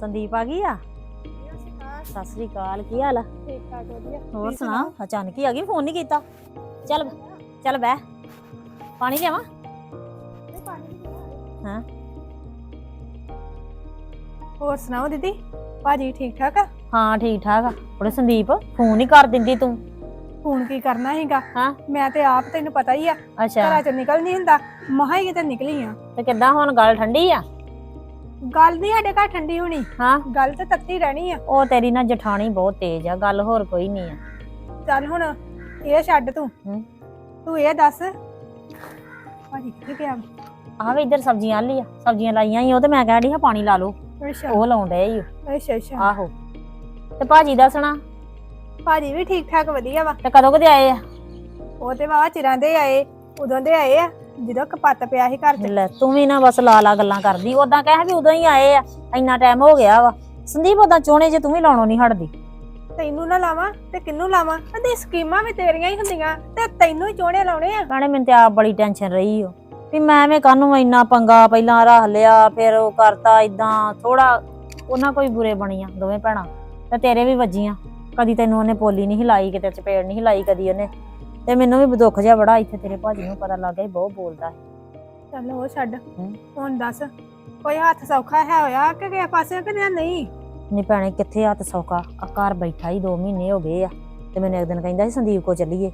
ਸੰਦੀਪ ਆ ਗਈ ਆ? ਸਤਿ ਸ੍ਰੀ ਅਕਾਲ ਕੀ ਹਾਲ ਆ? ਠੀਕ ਠਾਕ ਵਧੀਆ ਹੋਰ ਸੁਣਾ ਅਚਾਨਕ ਹੀ ਆ ਗਈ ਫੋਨ ਨਹੀਂ ਕੀਤਾ। ਚੱਲ ਚੱਲ ਬਹਿ। ਪਾਣੀ ਲਿਆਵਾਂ? ਹਾਂ? ਹੋਰ ਸੁਣਾਓ ਦੀਦੀ? ਭਾਜੀ ਠੀਕ ਠਾਕ ਆ? ਹਾਂ ਠੀਕ ਠਾਕ ਆ। ਉਹਦੇ ਸੰਦੀਪ ਫੋਨ ਹੀ ਕਰ ਦਿੰਦੀ ਤੂੰ। ਫੋਨ ਕੀ ਕਰਨਾ ਹੈਗਾ ਹਾਂ? ਮੈਂ ਤੇ ਆਪ ਤੈਨੂੰ ਪਤਾ ਹੀ ਆ। ਅੱਛਾ। ਘਰਾਂ ਚੋਂ ਨਿਕਲ ਨਹੀਂ ਹੁੰਦਾ। ਮਹਾ ਹੀ ਕਿਤੇ ਨਿਕਲੀ ਆ। ਤੇ ਕਿੱਦਾਂ ਹੁਣ ਗੱਲ ਠੰਡੀ ਆ? ਗੱਲ ਨਹੀਂ ਸਾਡੇ ਘਰ ਠੰਡੀ ਹੋਣੀ। ਹਾਂ। ਗੱਲ ਤੇ ਤੱਤੀ ਰਹਿਣੀ ਆ। ਉਹ ਤੇਰੀ ਨਾ ਜਠਾਣੀ ਬਹੁਤ ਤੇਜ਼ ਆ ਗੱਲ ਹੋਰ ਕੋਈ ਨਹੀਂ ਆ। ਚੱਲ ਹੁਣ ਇਹ ਛੱਡ ਤੂੰ। ਹੂੰ। ਤੂੰ ਇਹ ਦੱਸ। ਭਾਜੀ ਕਿੱਥੇ ਗਿਆ? ਆ ਵੀ ਇੱਧਰ ਸਬਜ਼ੀਆਂ ਲਈ ਆ ਸਬਜ਼ੀਆਂ ਲਾਈਆਂ ਹੀ ਉਹ ਤੇ ਮੈਂ ਕਹਿ ਰਹੀ ਹਾਂ ਪਾਣੀ ਲਾ ਲਓ। ਅੱਛਾ। ਉਹ ਲਾਉਣ ਡਏ ਈ ਓ। ਅੱਛਾ ਅੱਛਾ। ਆਹੋ। ਤੇ ਭਾਜੀ ਦੱਸਣਾ ਭਾਜੀ ਵੀ ਠੀਕ ਠਾਕ ਵਧੀਆ ਵਾ। ਤੇ ਕਦੋਂ ਕਦੇ ਆਏ ਆ? ਉਹ ਤੇ ਵਾਹ ਚਿਰਾਂ ਦੇ ਆਏ ਉਦੋਂ ਦੇ ਆਏ ਆ। ਜਦੋਂ ਕਪੱਤ ਪਿਆ ਸੀ ਘਰ 'ਚ। ਲੈ ਤੂੰ ਵੀ ਨਾ ਬਸ ਲਾ ਲਾ ਗੱਲਾਂ ਕਰਦੀ। ਉਦਾਂ ਕਹਿ ਵੀ ਉਦੋਂ ਹੀ ਆਏ ਆ ਇੰਨਾ ਟਾਈਮ ਹੋ ਗਿਆ ਵਾ। ਸੰਦੀਪ ਉਦਾਂ ਚੋਣੇ ਜੇ ਤੂੰ ਵੀ ਲਾਉਣੋਂ ਨਹੀਂ ਹਟਦੀ। ਤੈਨੂੰ ਨਾ ਲਾਵਾਂ ਤੇ ਕਿੰਨੂੰ ਲਾਵਾਂ? ਅਦੇ ਸਕੀਮਾਂ ਵੀ ਤੇਰੀਆਂ ਹੀ ਹੁੰਦੀਆਂ ਤੇ ਤੈਨੂੰ ਹੀ ਚੋਣੇ ਲਾਉਣੇ ਆ। ਭੈਣੇ ਮੈਨੂੰ ਤੇ ਆਪ ਬੜੀ ਟੈਨਸ਼ਨ ਰਹੀ ਓ। ਵੀ ਮੈਂ ਐਵੇਂ ਕਾਹਨੂੰ ਇੰਨਾ ਪੰਗਾ ਪਹਿਲਾਂ ਰੱਖ ਲਿਆ ਫਿਰ ਉਹ ਕਰਤਾ ਇਦਾਂ ਥੋੜਾ ਉਹਨਾਂ ਕੋਈ ਬੁਰੇ ਬਣੀਆਂ ਦੋਵੇਂ ਭੈਣਾਂ। ਤੇ ਤੇਰੇ ਵੀ ਵੱਜੀਆਂ। ਕਦੀ ਤੈਨੂੰ ਉਹਨੇ ਪੋਲੀ ਨਹੀਂ ਹਿਲਾਈ ਕਿਤੇ ਚਪੇੜ ਨਹੀਂ ਹਿਲਾਈ ਕਦੀ ਉਹਨੇ ਤੇ ਮੈਨੂੰ ਵੀ ਦੁੱਖ ਜਿਹਾ ਬੜਾ ਇੱਥੇ ਤੇਰੇ ਭਾਜੀ ਨੂੰ ਪਤਾ ਲੱਗ ਗਿਆ ਸੀ ਬਹੁਤ ਬੋਲਦਾ ਹੈ ਚੱਲ ਉਹ ਛੱਡ। ਹੂੰ। ਹੁਣ ਦੱਸ ਕੋਈ ਹੱਥ ਸੌਖਾ ਹੈ ਹੋਇਆ ਕਿ ਕਿਸੇ ਪਾਸੇ ਕਿ ਨਹੀਂ? ਨਹੀਂ ਭੈਣੇ ਕਿੱਥੇ ਹੱਥ ਸੌਕਾ ਆ ਘਰ ਬੈਠਾ ਹੀ 2 ਮਹੀਨੇ ਹੋ ਗਏ ਆ। ਤੇ ਮੈਨੂੰ ਇੱਕ ਦਿਨ ਕਹਿੰਦਾ ਸੀ ਸੰਦੀਪ ਕੋ ਚੱਲੀਏ।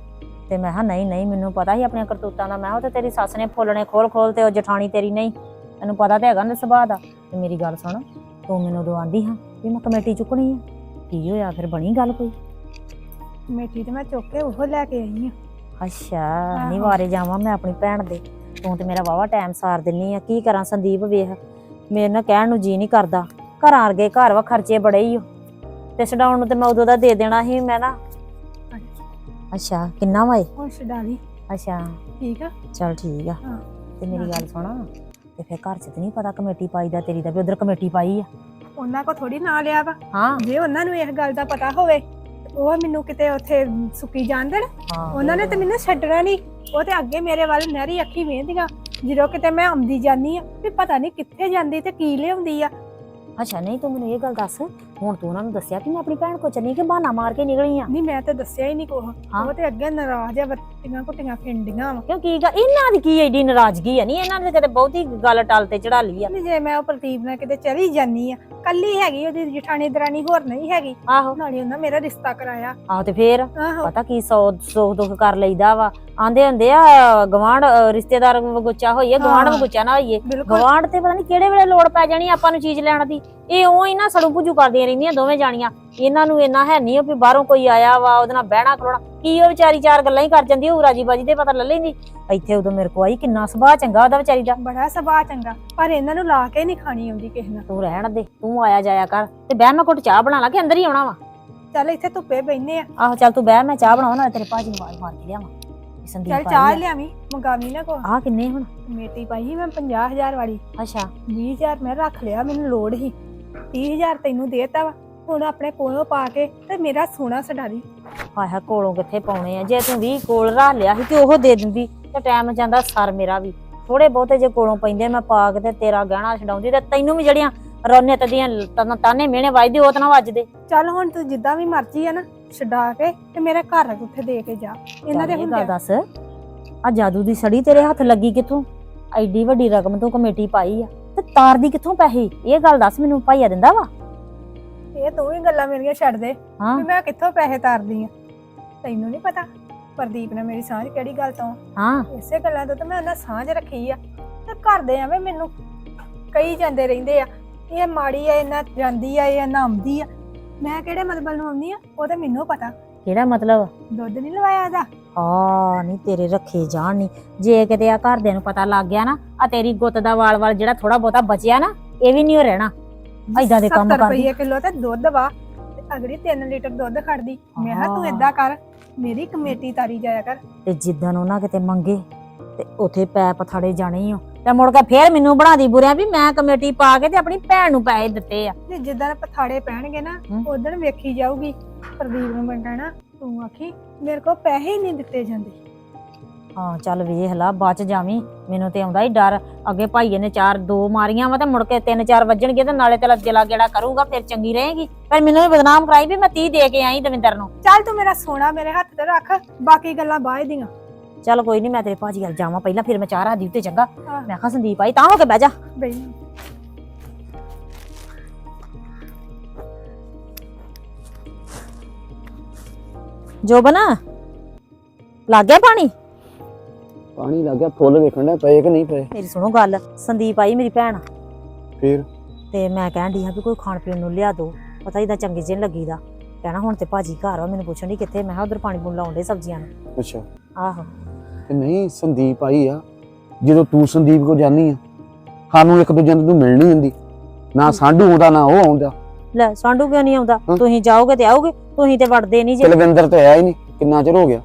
ਤੇ ਮੈਂ ਕਿਹਾ ਨਹੀਂ ਨਹੀਂ ਮੈਨੂੰ ਪਤਾ ਸੀ ਆਪਣੀਆਂ ਕਰਤੂਤਾਂ ਦਾ। ਮੈਂ ਕਿਹਾ ਉਹ ਤੇ ਤੇਰੀ ਸੱਸ ਨੇ ਫੁੱਲਣੇ ਖੋਲ ਖੋਲ ਤੇ ਉਹ ਜਠਾਣੀ ਤੇਰੀ ਨਹੀਂ। ਤੈਨੂੰ ਪਤਾ ਤੇ ਹੈਗਾ ਨਾ ਸੁਭਾਅ ਦਾ। ਤੇ ਮੇਰੀ ਗੱਲ ਸੁਣ ਤੂੰ ਮੈਨੂੰ ਉਦੋਂ ਆਂਦੀ ਹਾਂ ਵੀ ਮੈਂ ਕਮੇਟੀ ਚੁੱਕਣੀ ਆ। ਕੀ ਹੋਇਆ? ਫਿਰ ਬਣੀ ਗੱਲ ਕੋਈ? ਮੇਟੀ ਤੇ ਮੈਂ ਚੁੱਕ ਕੇ ਉਹ ਲੈ ਕੇ ਆਈ ਆ। ਅੱਛਾ ਨਹੀਂ। ਵਾਰੇ ਜਾਵਾਂ ਮੈਂ ਆਪਣੀ ਭੈਣ ਦੇ। ਤੂੰ ਤੇ ਮੇਰਾ ਵਾਵਾ ਟਾਈਮ ਸਾਰ ਦਿੰਨੀ ਆ। ਕੀ ਕਰਾਂ ਸੰਦੀਪ ਵੇਖ ਮੇਰੇ ਨਾਲ ਕਹਿਣ ਨੂੰ ਜੀ ਨਹੀਂ ਕਰਦਾ। ਘਰਾਂ ਵਰਗੇ ਘਰ ਵਾ ਖਰਚੇ ਬੜੇ ਹੀ ਤੇ ਛਡਾਉਣ ਨੂੰ ਤੇ ਮੈਂ ਉਦੋਂ ਦਾ ਦੇ ਦੇਣਾ ਸੀ ਮੈਂ ਨਾ। ਅੱਛਾ। ਕਿੰਨਾ ਵਾਏ ਹੁਣ ਛਡਾਲੀ ਅੱਛਾ। ਠੀਕ ਆ? ਚਲ ਠੀਕ ਆ। ਹਾਂ। ਤੇ ਮੇਰੀ। ਗੱਲ ਸੁਣ। ਤੇ ਫਿਰ ਘਰ ਚ ਤੇ ਨਹੀਂ ਪਤਾ ਕਮੇਟੀ ਪਾਈ ਦਾ ਤੇਰੀ ਦਾ ਵੀ ਉਧਰ ਕਮੇਟੀ ਪਾਈ ਆ। ਉਹਨਾਂ ਕੋ ਥੋੜੀ ਨਾ ਲਿਆ ਵਾ। ਹਾਂ। ਜੇ ਉਹਨਾਂ ਨੂੰ ਇਸ ਗੱਲ ਦਾ ਪਤਾ ਹੋਵੇ ਉਹ ਮੈਨੂੰ ਕਿਤੇ ਉੱਥੇ ਸੁੱਕੀ ਜਾਣ ਦੇਣ। ਹਾਂ ਉਹਨਾਂ ਨੇ ਤੇ ਮੈਨੂੰ ਛੱਡਣਾ ਨਹੀਂ ਉਹ ਤੇ ਅੱਗੇ ਮੇਰੇ ਵੱਲ ਨਹਿਰੀ ਅੱਖੀ ਵੇਂਦੀਆਂ ਜਦੋਂ ਕਿਤੇ ਮੈਂ ਆਉਂਦੀ ਜਾਨੀ ਆ ਵੀ ਪਤਾ ਨਹੀਂ ਕਿੱਥੇ ਜਾਂਦੀ ਤੇ ਕੀ ਲਿਆਉਂਦੀ ਆ। ਅੱਛਾ ਨਹੀਂ ਤੂੰ ਮੈਨੂੰ ਇਹ ਗੱਲ ਦੱਸ ਹੁਣ ਤੂੰ ਉਹਨਾਂ ਨੂੰ ਦੱਸਿਆ ਕਿ ਮੈਂ ਆਪਣੀ ਭੈਣ ਕੋ ਚੱਲੀ ਕਿ ਬਹਾਨਾ ਮਾਰ ਕੇ ਨਿਕਲੀ ਆ? ਨਹੀਂ ਮੈਂ ਤਾਂ ਦੱਸਿਆ ਹੀ ਨਹੀਂ ਕੋਹ। ਉਹ ਤੇ ਅੱਗੇ ਨਾਰਾਜ਼ ਆ ਬੱਤੀਆਂ ਘੁੱਟੀਆਂ ਫਿੰਡੀਆਂ ਵਾ। ਕਿਉਂ ਕੀ ਗੱਲ? ਇਹਨਾਂ ਦੀ ਕੀ ਐਡੀ ਨਾਰਾਜ਼ਗੀ ਆ? ਨਹੀਂ ਇਹਨਾਂ ਨੇ ਕਿਤੇ ਬਹੁਤੀ ਗੱਲ ਟਲ ਤੇ ਚੜਾ ਲਈ ਆ। ਨਹੀਂ ਜੇ ਮੈਂ ਉਹ ਪ੍ਰਦੀਪ ਨਾਲ ਕਿਤੇ ਚਲੀ ਜਾਨੀ ਆ ਕੱਲੀ ਹੈਗੀ ਉਹਦੀ ਜਠਾਣੀ ਦਰਾਣੀ ਹੋਰ ਨਹੀਂ ਹੈਗੀ। ਆਹੋ। ਨਾਲੇ ਉਹਨਾਂ ਮੇਰਾ ਰਿਸ਼ਤਾ ਕਰਾਇਆ। ਆਹੋ ਤੇ ਫੇਰ ਪਤਾ ਕੀ ਸੌ ਸੁੱਖ ਦੁੱਖ ਕਰ ਲਈਦਾ ਵਾ। ਆਂਦੇ ਹੁੰਦੇ ਆ ਗਵਾਂਢ ਰਿਸ਼ਤੇਦਾਰ ਵਗੁੱਚਾ ਹੋਈਏ ਗਵਾਂਢ ਹਾਂ। ਵਗੁੱਚਾ ਨਾ ਹੋਈਏ। ਗਵਾਂਢ ਤੇ ਪਤਾ ਨਹੀਂ ਕਿਹੜੇ ਵੇਲੇ ਲੋੜ ਪੈ ਜਾਣੀ ਆਪਾਂ ਨੂੰ ਚੀਜ਼ ਲੈਣ ਦੀ। ਇਹ ਉਹ ਹੀ ਨਾ ਸੜੂ ਭੁਜੂ ਕਰਦੀਆਂ ਰਹਿੰਦੀਆਂ ਦੋਵੇਂ ਜਾਣੀਆਂ। ਇਹਨਾਂ ਨੂੰ ਇੰਨਾ ਹੈ ਨਹੀਂ ਵੀ ਬਾਹਰੋਂ ਕੋਈ ਆਇਆ ਵਾ ਉਹਦੇ ਨਾਲ ਬਹਿਣਾ ਖਲੋਣਾ। ਕੀ ਉਹ ਵਿਚਾਰੀ ਚਾਰ ਗੱਲਾਂ ਹੀ ਕਰ ਜਾਂਦੀ ਉਹ ਰਾਜੀ ਬਾਜੀ ਤੇ ਪਤਾ ਲੈ ਲੈਂਦੀ ਇੱਥੇ ਉਦੋਂ ਮੇਰੇ ਕੋ ਆਈ ਕਿੰਨਾ ਸੁਭਾਅ ਚੰਗਾ ਉਹਦਾ ਵਿਚਾਰੀ ਦਾ। ਬੜਾ ਸੁਭਾਅ ਚੰਗਾ ਪਰ ਇਹਨਾਂ ਨੂੰ ਲਾ ਕੇ ਨਹੀਂ ਖਾਣੀ ਆਉਂਦੀ ਕਿਸੇ ਨਾਲ। ਤੂੰ ਰਹਿਣ ਦੇ ਤੂੰ ਆਇਆ ਜਾਇਆ ਕਰ ਤੇ ਬਹਿ ਮੈਂ ਘੁੱਟ ਚਾਹ ਬਣਾ ਲਾ ਕੇ ਅੰਦਰ ਹੀ ਆਉਣਾ ਵਾ। ਚੱਲ ਇੱਥੇ ਧੁੱਪੇ ਬੈਠਨੇ ਆ। ਆਹੋ ਚੱਲ ਤੂੰ ਬਹਿ ਮੈਂ ਚਾਹ ਬਣਾਉਣਾ ਨਾਲੇ ਤੇਰੇ ਭਾਜੀ ਨੂੰ ਆਵਾਜ਼ ਮਾਰ ਕੇ ਲਿਆਵਾਂ। ਵੀ ਸੰਦੀਪ ਚੱਲ ਚਾਹ। ਲਿਆਵੀਂ ਮੰਗਾਵੀਂ ਨਾ ਕੋ ਆਹ ਕਿੰਨੇ ਹੁਣ? ਮੇਟੀ ਪਾਈ ਸੀ ਮੈਂ 50000 ਵਾਲੀ। ਅੱਛਾ। 20000 ਮੈਂ ਰੱਖ ਲਿਆ ਮੈਨੂੰ ਲੋੜ ਸੀ। 30000 ਤੈਨੂੰ ਦੇਤਾ ਵਾ। ਹੁਣ ਆਪਣੇ ਕੋਲੋਂ ਪਾ ਕੇ ਤੇ ਮੇਰਾ ਸੋਨਾ ਛਡਾ ਦੀ। ਹਾਏ ਕੋਲੋਂ ਕਿੱਥੇ ਪਾਉਣੇ ਆ? ਜੇ ਤੂੰ 20 ਕੋਲ ਰੱਖ ਲਿਆ ਸੀ ਤੇ ਉਹ ਦੇ ਦਿੰਦੀ ਤੇ ਟਾਈਮ ਜਾਂਦਾ ਸਰ ਮੇਰਾ ਵੀ। ਥੋੜੇ ਬਹੁਤੇ ਜੇ ਕੋਲੋਂ ਪੈਂਦੇ ਮੈਂ ਪਾ ਕੇ ਤੇ ਤੇਰਾ ਗਹਿਣਾ ਛਡਾਉਂਦੀ ਤੇ ਤੈਨੂੰ ਵੀ ਜਿਹੜੀਆਂ ਰੋਨੇ ਦੀਆਂ ਤਾਂ- ਤਾਨੇ ਮਿਹਣੇ ਵੱਜਦੇ ਉਹ ਤਾਂ ਨਾ ਵੱਜਦੇ। ਚੱਲ ਹੁਣ ਤੂੰ ਜਿੱਦਾਂ ਵੀ ਮਰਜ਼ੀ ਆ ਨਾ ਛਡਾ ਕੇ ਤੇ ਮੇਰੇ ਘਰ ਉੱਥੇ ਦੇ ਕੇ ਜਾ। ਇਹਨਾਂ ਦੇ ਹੁੰਦੇ ਦੱਸ ਆ ਜਾਦੂ ਦੀ ਸੜੀ ਤੇਰੇ ਹੱਥ ਲੱਗੀ ਕਿੱਥੋਂ? ਐਡੀ ਵੱਡੀ ਰਕਮ ਤੂੰ ਕਮੇਟੀ ਪਾਈ ਆ। ਤੇ ਤਾਰ ਦੀ ਕਿੱਥੋਂ ਪੈਸੇ? ਇਹ ਗੱਲ ਦੱਸ ਮੈਨੂੰ ਭਾਈਆ ਦਿੰਦਾ ਵਾ? ਇਹ ਤੂੰ ਵੀ ਗੱਲਾਂ ਮੇਰੀਆਂ ਛੱਡ ਦੇ। ਹਾਂ। ਵੀ ਮੈਂ ਕਿੱਥੋਂ ਪੈਸੇ ਤਾਰਦੀ ਆ? ਤੈਨੂੰ ਨਹੀਂ ਪਤਾ ਪ੍ਰਦੀਪ ਨੇ ਮੇਰੀ ਸਾਂਝ ਕਿਹੜੀ ਗੱਲ ਤੋਂ? ਹਾਂ। ਇਸੇ ਗੱਲਾਂ ਤੋਂ ਤਾਂ ਮੈਂ ਉਹਨਾਂ ਸਾਂਝ ਰੱਖੀ ਆ। ਤੇ ਘਰ ਦੇ ਐਵੇਂ ਮੈਨੂੰ। ਕਈ ਜਾਂਦੇ ਰਹਿੰਦੇ ਆ। ਇਹ ਮਾੜੀ ਆ ਇਹਨਾਂ ਜਾਂਦੀ ਆ ਇਹ ਨਾ ਆਉਂਦੀ ਆ। ਮੈਂ ਕਿਹੜੇ ਮਤਲਬ ਨੂੰ ਆਉਂਦੀ ਆ? ਉਹ ਤੇ ਮੈਨੂੰ ਪਤਾ। ਕਿਹੜਾ ਮਤਲਬ? ਦੁੱਧ ਨਹੀਂ ਲਵਾਇਆ ਇਹਦਾ? ਆ ਨਹੀਂ ਤੇਰੇ ਰੱਖੇ ਜਾਣ ਨਹੀਂ ਜੇ ਕਿਤੇ ਆ ਘਰਦਿਆਂ ਨੂੰ ਪਤਾ ਲੱਗ ਗਿਆ ਨਾ ਆ ਤੇਰੀ ਗੁੱਤ ਦਾ ਵਾਲ ਵਾਲ ਜਿਹੜਾ ਥੋੜਾ ਬਹੁਤਾ ਬਚਿਆ ਨਾ ਇਹ ਵੀ ਨਹੀਂ ਹੋ ਰਹਿਣਾ ਏਦਾਂ ਦੇ ਕੰਮ 70 ਕਰਦੀ। ਰੁਪਏ ਕਿਲੋ ਤੇ ਦੁੱਧ ਵਾ ਤੇ ਅਗਲੀ 3 ਲੀਟਰ ਦੁੱਧ ਖੜਦੀ ਮੈਂ ਕਿਹਾ ਤੂੰ। ਏਦਾਂ ਕਰ ਮੇਰੀ ਕਮੇਟੀ ਤਾਰੀ ਜਾਇਆ ਕਰ ਤੇ ਜਿੱਦਣ ਉਹਨਾਂ ਕਿਤੇ ਮੰਗੇ ਤੇ ਉਥੇ ਪੈਪ ਥੜੇ ਜਾਣੇ ਹੀ ਹੋ ਤੇ ਮੁੜ ਕੇ ਫੇਰ ਮੈਨੂੰ ਬਣਾ ਦੀ ਬੁਰਿਆ ਵੀ ਮੈਂ ਕਮੇਟੀ ਪਾ ਕੇ ਤੇ ਆਪਣੀ ਭੈਣ ਨੂੰ ਪੈਸੇ ਦਿੱਤੇ ਆ ਤੇ ਜਿੱਦਾਂ ਪਥਾੜੇ ਪੈਣਗੇ ਨਾ। ਉਦੋਂ ਵੇਖੀ ਜਾਊਗੀ ਪ੍ਰਦੀਪ ਨੂੰ ਬੰਟਣਾ ਤੂੰ ਆਖੀ ਮੇਰੇ ਕੋਲ ਪੈਸੇ ਹੀ ਨਹੀਂ ਦਿੱਤੇ ਜਾਂਦੇ। ਹਾਂ ਚੱਲ ਵੇਖ ਲਾ ਬਚ ਜਾਵੀਂ। ਮੈਨੂੰ ਤੇ ਆਉਂਦਾ ਹੀ ਡਰ। ਅੱਗੇ ਭਾਈਏ ਨੇ ਚਾਰ ਦੋ ਮਾਰੀਆਂ ਵਾ ਤੇ ਮੁੜ ਕੇ ਤਿੰਨ ਚਾਰ ਵੱਜਣਗੇ ਤੇ ਨਾਲੇ ਤੇਰਾ ਜਲਾ ਗੇੜਾ ਕਰੂਗਾ ਫਿਰ ਚੰਗੀ ਰਹੇਗੀ। ਪਰ ਮੈਨੂੰ ਵੀ ਬਦਨਾਮ ਕਰਾਈ ਵੀ ਮੈਂ 30 ਦੇ ਕੇ ਆਈ ਦਵਿੰਦਰ ਨੂੰ। ਚੱਲ ਤੂੰ ਮੇਰਾ ਸੋਨਾ ਮੇਰੇ ਹੱਥ ਤੇ ਰੱਖ ਬਾਕੀ ਗੱਲਾਂ ਬਾਅਦ ਦੀਆਂ। ਚੱਲ ਕੋਈ ਨਹੀਂ ਮੈਂ ਤੇਰੇ ਭਾਜੀ ਵੱਲ ਜਾਵਾਂ। ਪਹਿਲਾਂ ਫਿਰ ਮੈਂ ਚਾਹ ਰਾਦੀ ਉੱਤੇ ਚੰਗਾ। ਮੈਂ ਕਿਹਾ ਸੰਦੀਪ ਆਈ ਤਾਂ ਹੋ ਕੇ ਬਹਿ ਜਾ। ਬਈ ਜੋਬਨ ਲੱਗ ਗਿਆ ਪਾਣੀ? ਪਾਣੀ ਲੱਗ ਗਿਆ ਫੁੱਲ ਵੇਖਣ ਦਾ ਪਏ ਕਿ ਨਹੀਂ ਪਏ? ਮੇਰੀ ਸੁਣੋ ਗੱਲ ਸੰਦੀਪ ਆਈ ਮੇਰੀ ਭੈਣ। ਫੇਰ? ਤੇ ਮੈਂ ਕਹਿਣ ਦੀ ਹਾਂ ਵੀ ਕੋਈ ਖਾਣ ਪੀਣ ਨੂੰ ਲਿਆ ਦੋ ਪਤਾ ਇਹਦਾ ਚੰਗੇ ਜਿਹੇ ਨੀ ਲੱਗੀਦਾ। ਕਹਿਣਾ ਹੁਣ ਤੇ ਭਾਜੀ ਘਰ ਆ ਮੈਨੂੰ ਪੁੱਛਣ ਦੀ ਕਿੱਥੇ ਮੈਂ ਉਧਰ ਪਾਣੀ ਪੂਣ ਲਾਉਂਦੇ ਸਬਜ਼ੀਆਂ ਨੂੰ। ਅੱਛਾ। ਆਹੋ। ਤੇ ਨਹੀਂ ਸੰਦੀਪ ਆਈ ਆ ਜਦੋਂ ਤੂੰ ਸੰਦੀਪ ਕੋ ਜਾਨੀ ਆ ਸਾਨੂੰ ਇੱਕ ਦੂਜੇ ਨੂੰ ਤੂੰ ਮਿਲ ਨਹੀਂ ਹੁੰਦੀ। ਨਾ ਸਾਡੂ ਆਉਂਦਾ ਨਾ ਉਹ ਆਉਂਦਾ ਲੈ ਸਾਂਢੂ ਕਿਉਂ ਨਹੀਂ ਆਉਂਦਾ? ਹਾਂ। ਤੁਸੀਂ ਜਾਓਗੇ ਤੇ ਆਓਗੇ ਤੁਸੀਂ ਤੇ ਵੜਦੇ ਨਹੀਂ ਜੇ। ਕੁਲਵਿੰਦਰ ਤੇ ਆਇਆ ਹੀ ਨਹੀਂ ਕਿੰਨਾ ਚਿਰ ਹੋ ਗਿਆ?